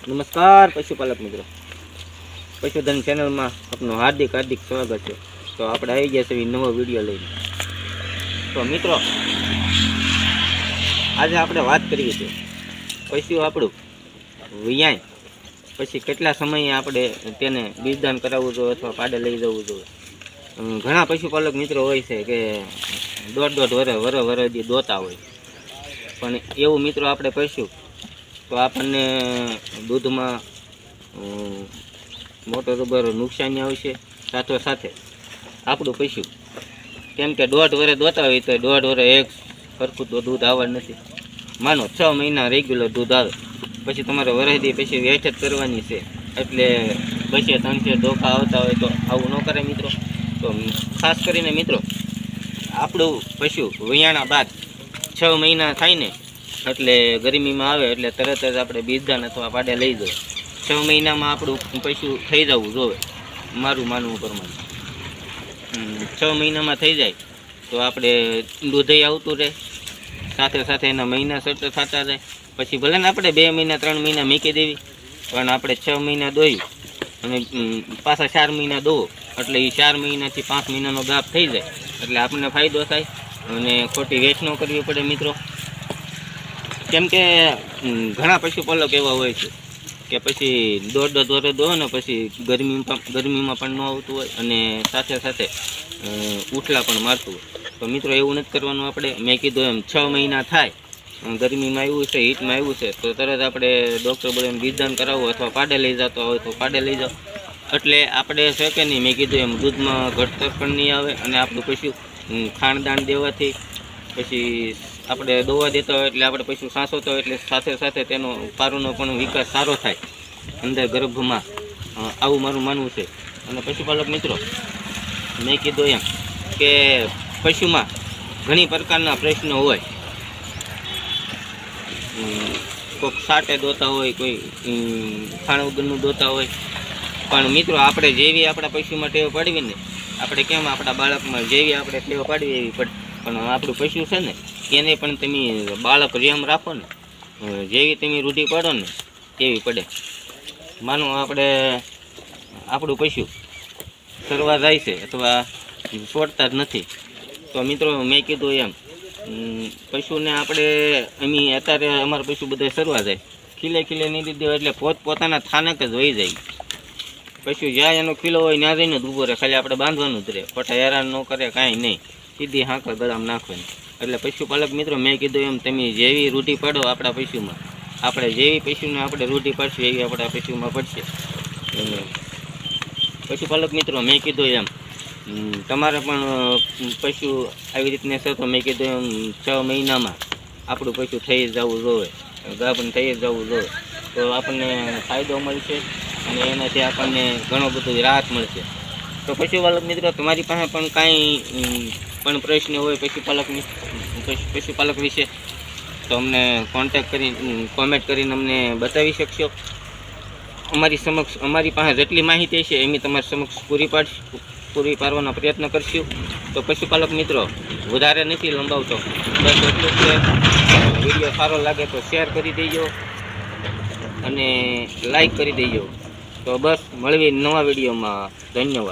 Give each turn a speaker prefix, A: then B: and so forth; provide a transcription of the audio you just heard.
A: નમસ્કાર, પશુપાલક મિત્રો. પશુધન ચેનલમાં આપનું હાર્દિક હાર્દિક સ્વાગત છે. તો આપણે આવી ગયા છીએ નવો વીડિયો લઈને. તો મિત્રો, આજે આપણે વાત કરીએ છીએ પશુ આપણું વિયાય. પછી કેટલા સમયે આપણે તેને બીજદાન કરાવવું જોઈએ અથવા પાડે લઈ જવું જોઈએ. ઘણા પશુપાલક મિત્રો હોય છે કે દોઢ દોઢ વરે વરે વરે દોતા હોય. પણ એવું મિત્રો આપણે પશુ તો આપણને દૂધમાં મોટો જબર નુકસાની આવશે સાથો સાથે આપણું પશુ કેમ કે દોઢ વરે દોતા હોય તો દોઢ વરે એક સરખું તો દૂધ આવવાનું નથી. માનો છ મહિના રેગ્યુલર દૂધ આવે. પછી તમારે વરસદી પછી વેચ કરવાની છે. એટલે બસે ત્રણસે ધોકા આવતા હોય તો આવું ન કરે મિત્રો. તો ખાસ કરીને મિત્રો, આપણું પશુ વિયાણા બાદ છ મહિના થાય ને એટલે ગરમીમાં આવે એટલે તરત જ આપણે બીજદાન અથવા પાડે લઈ જવું છ મહિનામાં આપણું પૈસું થઈ જવું જોવે, મારું માનવું પ્રમાણે. છ મહિનામાં થઈ જાય તો આપણે દૂધે આવતું રહે. સાથે સાથે એના મહિના સટ થતા રહે પછી ભલે ને આપણે બે મહિના, ત્રણ મહિના મૂકી દેવી, પણ આપણે છ મહિના દોયું અને પાછા ચાર મહિના દો એટલે એ ચાર મહિનાથી પાંચ મહિનાનો ગાપ થઈ જાય. એટલે આપણને ફાયદો થાય અને ખોટી વેચ ન કરવી પડે મિત્રો. કેમ કે ઘણા પશુપાલક એવા હોય છે કે પછી દોઢ વરસ દો ને પછી ગરમી ગરમીમાં પણ ન આવતું હોય અને સાથે સાથે ઉઠલા પણ મારતું હોય. તો મિત્રો, એવું નથી કરવાનું આપણે. મેં કીધું એમ, છ મહિના થાય ગરમીમાં આવ્યું છે, હીટમાં આવ્યું છે, તો તરત આપણે ડૉક્ટર બોલે બીજદાન કરાવવું અથવા પાડે લઈ જતો હોય તો પાડે લઈ જાઓ. એટલે આપણે છે કે નહીં, મેં કીધું એમ, દૂધમાં ઘટતર પણ નહીં આવે અને આપણું પશુ ખાણદાણ દેવાથી પછી આપણે દોવા દેતા હોય એટલે આપણે પશુ સાંસોતો હોય એટલે સાથે સાથે તેનો પારુનો પણ વિકાસ સારો થાય અંદર ગર્ભમાં. આવું મારું માનવું છે. અને પશુપાલક મિત્રો, મેં કીધું એમ કે પશુમાં ઘણી પ્રકારના પ્રશ્નો હોય. કોઈક સાટે દોતા હોય, કોઈ ખાણ વગરનું દોતા હોય. પણ મિત્રો, આપણે જેવી આપણા પશુમાં ટેવ પાડવી ને, આપણે કેમ આપણા બાળકમાં જેવી આપણે ટેવ પાડવી એવી પડે પણ આપણું પશુ છે ને, એને પણ તમે બાળક રેમ રાખો ને જેવી તમે રૂઢિ પાડો ને એવી પડે. માનો આપણે, આપણું પશુ સરવા જાય છે અથવા છોડતા જ નથી. તો મિત્રો, મેં કીધું એમ પશુને આપણે અમે અત્યારે અમારા પશુ બધા સરવા જાય. ખીલે ખીલે નહીં દીધો એટલે પોત પોતાના થાનક જ વહી જાય. પશુ જ્યાં એનો ખીલો હોય ત્યાં જઈને જ ઊભો રહે, ખાલી આપણે બાંધવાનું જ રહે. ખોટા હેરાન ન કરે, કાંઈ નહીં. સીધી હાંકર ગળામાં નાખવાની. એટલે પશુપાલક મિત્રો, મેં કીધું એમ, તમે જેવી રૂઢી પાડો આપણા પશુમાં. આપણે જેવી પશુને આપણે રૂઢી પાડશું એવી આપણા પશુમાં પડશે. પશુપાલક મિત્રો, મેં કીધું એમ તમારે પણ પશુ આવી રીતને છે તો મેં કીધું એમ, છ મહિનામાં આપણું પશુ થઈ જવું જોવે ગાભણ થઈ જવું જોઈએ. તો આપણને ફાયદો મળશે અને એનાથી આપણને ઘણો બધો રાહત મળશે. તો પશુપાલક મિત્રો, તમારી પાસે પણ કાંઈ પણ પ્રશ્ન હોય પશુપાલકની પશુ- પશુપાલક વિશે, તો અમને કોન્ટેક કરી કોમેન્ટ કરીને અમને બતાવી શકશો. અમારી સમક્ષ, અમારી પાસે જેટલી માહિતી છે એમ તમારી સમક્ષ પૂરી પાડ પૂરી પાડવાનો પ્રયત્ન કરશું. તો પશુપાલક મિત્રો, વધારે નથી લંબાવતો. બસ એટલું છે. વીડિયો સારો લાગે તો શેર કરી દેજો અને લાઈક કરી દેજો. તો બસ, મળવી નવા વિડીયોમાં. ધન્યવાદ.